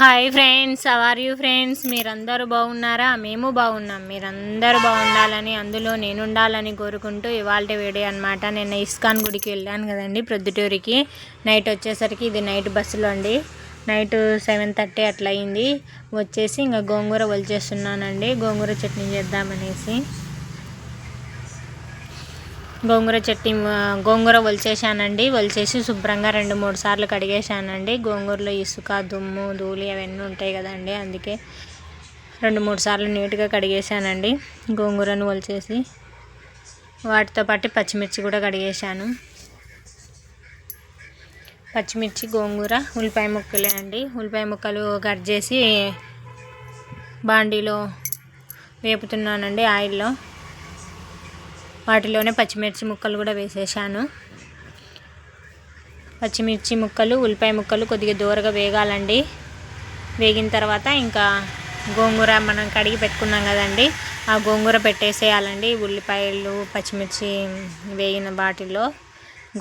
Hi friends are you friends మీరందరూ బాగున్నారా? మేము బాగున్నాం. మీరందరూ బాగుండాలని అందులో నేను ఉండాలని కోరుకుంటూ ఇవాళ వీడియో అనమాట నేను ఇస్కాన్ గుడికి వెళ్ళాను కదండి ప్రొద్దుటూరికి. నైట్ వచ్చేసరికి ఇది నైట్ బస్సులో అండి. నైట్ సెవెన్ థర్టీ అట్లా అయింది. వచ్చేసి ఇంకా గోంగూర వలిచేస్తున్నానండి గోంగూర చట్నీ చేద్దామనేసి. గోంగూర చట్నీ గోంగూర ఒలిచేసానండి ఒలిచేసి శుభ్రంగా రెండు మూడు సార్లు కడిగేసానండి గోంగూరలో ఇసుక దుమ్ము ధూళి అవన్నీ ఉంటాయి కదండి. అందుకే రెండు మూడు సార్లు నీట్గా కడిగేసానండి గోంగూరను ఒలిచేసి వాటితో పాటు పచ్చిమిర్చి కూడా కడిగేసాను పచ్చిమిర్చి గోంగూర ఉల్లిపాయ ముక్కలే అండి. ఉల్లిపాయ ముక్కలు కట్ చేసి బాండీలో వేపుతున్నానండి ఆయిల్లో. వాటిలోనే పచ్చిమిర్చి ముక్కలు కూడా వేసేసాను. పచ్చిమిర్చి ముక్కలు ఉల్లిపాయ ముక్కలు కొద్దిగా దూరగా వేగాలండి. వేగిన తర్వాత ఇంకా గోంగూర మనం కడిగి పెట్టుకున్నాం కదండి ఆ గోంగూర పెట్టేసేయాలండి. ఉల్లిపాయలు పచ్చిమిర్చి వేగిన బాటిల్లో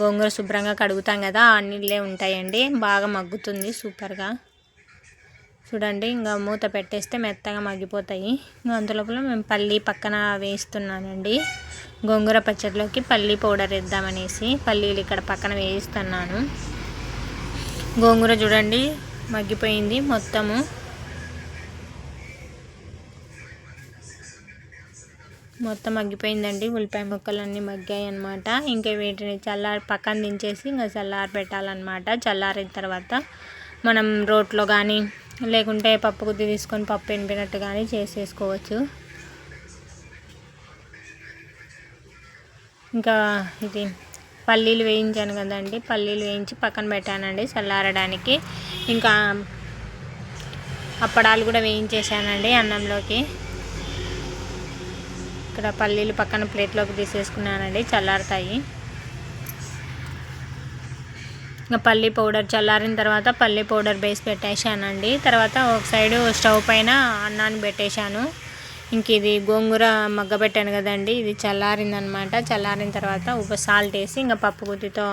గోంగూర శుభ్రంగా కడుగుతాం కదా ఆ నీళ్ళే ఉంటాయండి. బాగా మగ్గుతుంది సూపర్గా. చూడండి ఇంకా మూత పెట్టేస్తే మెత్తగా మగ్గిపోతాయి. ఇంకా అందులోపల మేము పల్లి పక్కన వేస్తున్నానండి. గోంగూర పచ్చడిలోకి పల్లి పౌడర్ వేద్దామనేసి పల్లీలు ఇక్కడ పక్కన వేయిస్తున్నాను గోంగూర చూడండి మగ్గిపోయింది మొత్తము. మొత్తం మగ్గిపోయిందండి. ఉల్లిపాయ ముక్కలన్నీ మగ్గాయి అనమాట ఇంకా వీటిని చల్లారి పక్కన దించేసి ఇంకా చల్లారి పెట్టాలన్నమాట. చల్లారిన తర్వాత మనం రోట్లో కానీ లేకుంటే పప్పు గుద్ది తీసుకొని పప్పు ఎండినట్టు కానీ చేసేసుకోవచ్చు. ఇంకా ఇది పల్లీలు వేయించాను కదండి పల్లీలు వేయించి పక్కన పెట్టానండి చల్లారడానికి. ఇంకా అప్పడాలు కూడా వేయించేసానండి అన్నంలోకి. ఇక్కడ పల్లీలు పక్కన ప్లేట్లోకి తీసేసుకున్నానండి చల్లారుతాయి. ఇంకా పల్లీ పౌడర్ చల్లారిన తర్వాత పల్లీ పౌడర్ బేస్ పెట్టేశానండి. తర్వాత ఒక సైడు స్టవ్ పైన అన్నాన్ని పెట్టేశాను. ఇంక ఇది గోంగూర మగ్గ పెట్టాను కదండి ఇది చల్లారిందనమాట. చల్లారిన తర్వాత ఉప్పు సాల్ట్ వేసి ఇంకా పప్పు గుత్తితో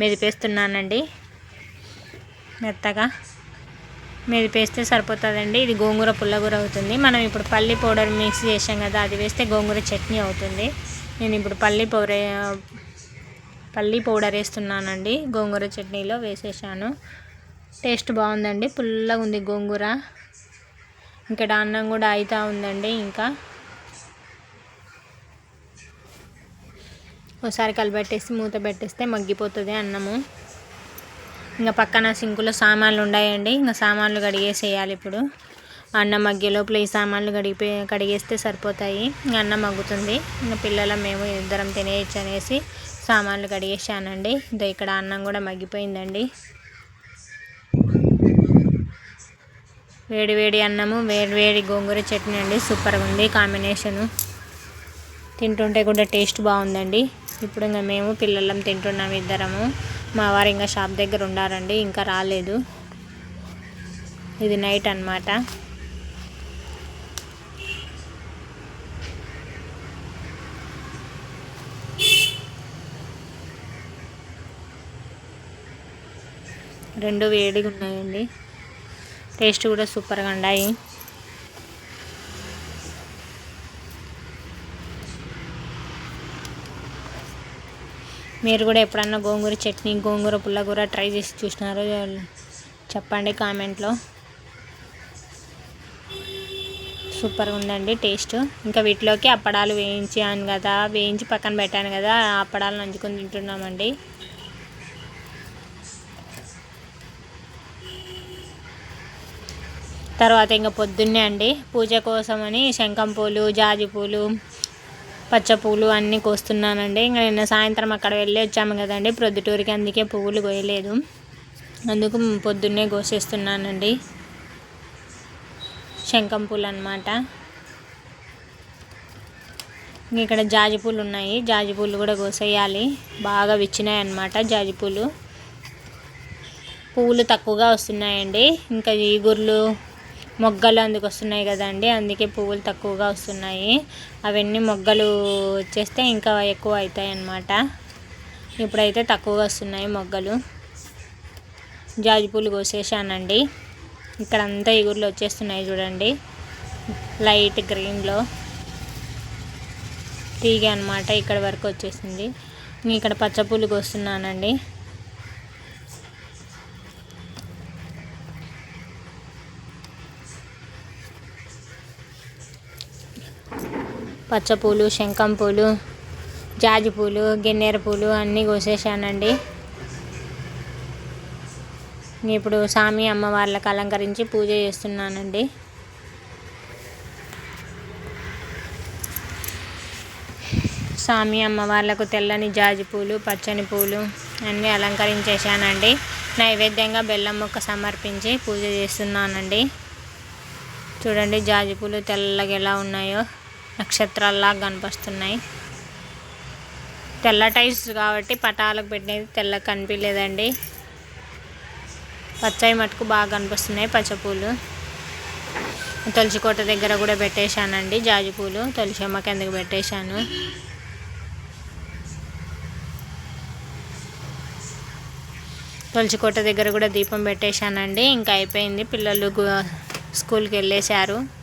మెదిపేస్తున్నానండి. మెత్తగా మెదిపేస్తే సరిపోతుందండి. ఇది గోంగూర పుల్లగూర అవుతుంది. మనం ఇప్పుడు పల్లి పౌడర్ మిక్స్ చేసాం కదా అది వేస్తే గోంగూర చట్నీ అవుతుంది. నేను ఇప్పుడు పల్లి పౌడర్ పల్లి పౌడర్ వేస్తున్నానండి. గోంగూర చట్నీలో వేసేసాను. టేస్ట్ బాగుందండి. పుల్లగా ఉంది గోంగూర. ఇంకా అన్నం కూడా అవుతూ ఉందండి ఇంకా. ఒకసారి కలిపెట్టేసి మూత పెట్టేస్తే మగ్గిపోతుంది అన్నము. ఇంకా పక్కన సింకులో సామాన్లు ఉన్నాయండి. ఇంకా సామాన్లు కడిగేసేయాలి ఇప్పుడు. అన్నం మగ్గే లోపల ఈ సామాన్లు కడిగిపోయి కడిగేస్తే సరిపోతాయి. ఇంకా అన్నం మగ్గుతుంది. ఇంకా పిల్లల మేము ఇద్దరం తినేయచ్చు అనేసి సామాన్లు కడిగేసానండి ఇదో ఇక్కడ అన్నం కూడా మగ్గిపోయిందండి. వేడి వేడి అన్నము వేడి వేడి గోంగూర చట్నీ అండి. సూపర్గా ఉంది కాంబినేషను తింటుంటే కూడా టేస్ట్ బాగుందండి. ఇప్పుడు ఇంకా మేము పిల్లలం తింటున్నాము ఇద్దరము. మా వారు ఇంకా షాప్ దగ్గర ఉండారండి ఇంకా రాలేదు. ఇది నైట్ అనమాట రెండు వేడిగా ఉన్నాయండి. టేస్ట్ కూడా సూపర్గా ఉన్నాయి. మీరు కూడా ఎప్పుడన్నా గోంగూర చట్నీ గోంగూర పుల్లగూర ట్రై చేసి చూసినారో చెప్పండి కామెంట్లో. సూపర్గా ఉందండి టేస్ట్. ఇంకా వీటిలోకి అప్పడాలు వేయించాను కదా వేయించి పక్కన పెట్టాను కదా అప్పడాలు నంచుకొని తింటున్నామండి. తర్వాత ఇంకా పొద్దున్నే అండి. పూజ కోసమని శంఖం పూలు జాజి పూలు పచ్చ పూలు అన్నీ కోస్తున్నానండి. ఇంకా నిన్న సాయంత్రం అక్కడ వెళ్ళి వచ్చాము కదండి. ప్రొద్దుటూరికి అందుకే పువ్వులు కోయలేదు. అందుకు పొద్దున్నే కోసేస్తున్నానండి. శంఖం పూలు అనమాట ఇక్కడ జాజి పూలు ఉన్నాయి. జాజి పూలు కూడా కోసేయాలి. బాగా విచ్చినాయి అనమాట జాజి పూలు పువ్వులు తక్కువగా వస్తున్నాయండి. ఇంకా ఈగుర్లు మొగ్గలు అందుకు వస్తున్నాయి కదండి. అందుకే పువ్వులు తక్కువగా వస్తున్నాయి. అవన్నీ మొగ్గలు వచ్చేస్తే ఇంకా ఎక్కువ అవుతాయి అన్నమాట ఇప్పుడైతే తక్కువగా వస్తున్నాయి మొగ్గలు. జాజి పూలు కోసేసానండి ఇక్కడ అంతా ఇగుర్లు వచ్చేస్తున్నాయి చూడండి. లైట్ గ్రీన్లో తీగ అనమాట ఇక్కడ వరకు వచ్చేసింది. ఇక్కడ పచ్చ పూలు కోస్తున్నానండి. పచ్చపూలు శంఖం పూలు జాజి పూలు గిన్నెర పూలు అన్నీ కోసేసానండి ఇప్పుడు సామి అమ్మవార్లకు అలంకరించి పూజ చేస్తున్నానండి. స్వామి అమ్మవార్లకు తెల్లని జాజి పూలు పచ్చని పూలు అన్నీ అలంకరించేసానండి నైవేద్యంగా బెల్లం ముక్క సమర్పించి పూజ చేస్తున్నానండి. చూడండి జాజి పూలు తెల్లగా ఎలా ఉన్నాయో. నక్షత్రాల్లాగా కనిపిస్తున్నాయి. తెల్ల టైల్స్ కాబట్టి పటాలకు పెట్టినది తెల్లగా కనిపించలేదండి పచ్చయి మటుకు బాగా కనిపిస్తున్నాయి పచ్చపూలు తులసికోట దగ్గర కూడా పెట్టేశానండి జాజి పూలు. కిందకు పెట్టేశాను? తులసి కోట దగ్గర కూడా దీపం పెట్టేశానండి ఇంకా అయిపోయింది. పిల్లలు స్కూల్కి వెళ్ళేశారు.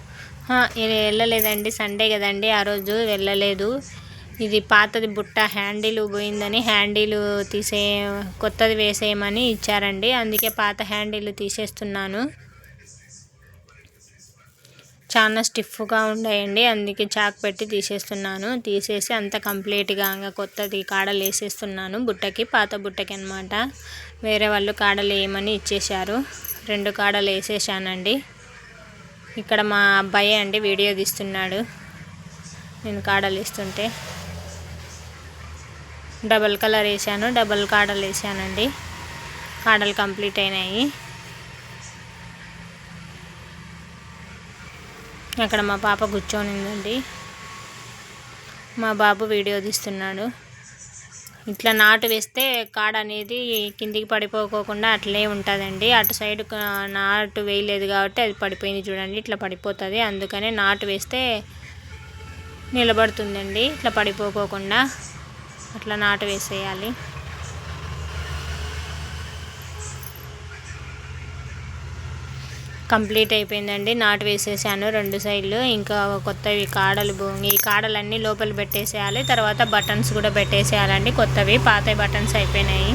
వెళ్ళలేదండి. సండే కదండి ఆ రోజు వెళ్ళలేదు. ఇది పాతది బుట్ట హ్యాండిల్ పోయిందని హ్యాండిల్ తీసే కొత్తది వేసేయమని ఇచ్చారండి. అందుకే పాత హ్యాండిల్ తీసేస్తున్నాను. చాలా స్టిఫ్గా ఉన్నాయండి అందుకే చాక్ పెట్టి తీసేస్తున్నాను. తీసేసి అంత కంప్లీట్గా ఇంకా కొత్తది కాడలు వేసేస్తున్నాను. బుట్టకి పాత బుట్టకి అనమాట వేరే వాళ్ళు కాడలు వేయమని ఇచ్చేశారు. రెండు కాడలు వేసేసానండి ఇక్కడ మా అబ్బాయి అండి వీడియో తీస్తున్నాడు. నేను కాడలు ఇస్తుంటే డబల్ కలర్ వేసాను డబల్ కాడలు వేసానండి కాడలు కంప్లీట్ అయినాయి. అక్కడ మా పాప కూర్చొనిందండి. మా బాబు వీడియో తీస్తున్నాడు. ఇట్లా నాటు వేస్తే కాడ అనేది కిందికి పడిపోకోకుండా అట్లే ఉంటుందండి. అటు సైడ్ నాటు వేయలేదు కాబట్టి అది పడిపోయింది చూడండి. ఇట్లా పడిపోతుంది. అందుకనే నాటు వేస్తే నిలబడుతుందండి. ఇట్లా పడిపోకోకుండా అట్లా నాటు వేసేయాలి. కంప్లీట్ అయిపోయిందండి. నాటు వేసేసాను రెండు సైడ్లు. ఇంకా కొత్తవి కాడలు ఈ కాడలన్నీ లోపల పెట్టేసేయాలి. తర్వాత బటన్స్ కూడా పెట్టేసేయాలండి. కొత్తవి పాత బటన్స్ అయిపోయినాయి.